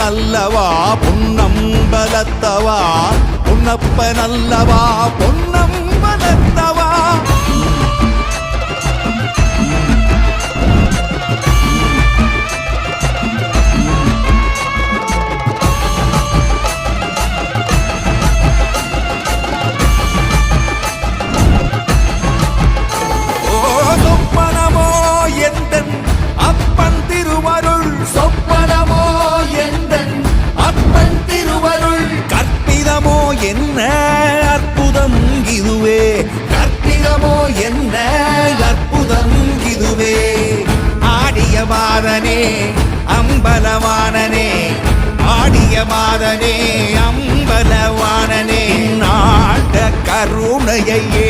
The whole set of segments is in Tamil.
பொன்னப்பனல்லவா பொன்னம்பலத்தவா? பொன்னப்பனல்லவா பொன்ன என்ன அற்புதம் இதுவே? கற்பிதமோ என்ன அற்புதம் இதுவே? ஆடிய மாதனே அம்பலவானனே ஆடிய மாதனே அம்பலவானனே நாட்ட கருணையே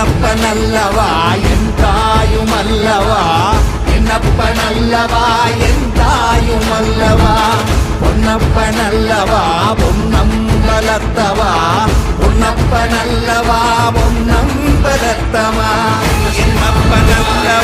என்னப்பன் அல்லவா என் தாயும் அல்லவா என்னப்பன் அல்லவா என் தாயும் அல்லவா பொன்னப்பன் அல்லவா பொன்னம்பலத்தவா? பொன்னப்பன் அல்லவா பொன்னம்பலத்தவா? என்னப்பன் அல்லவா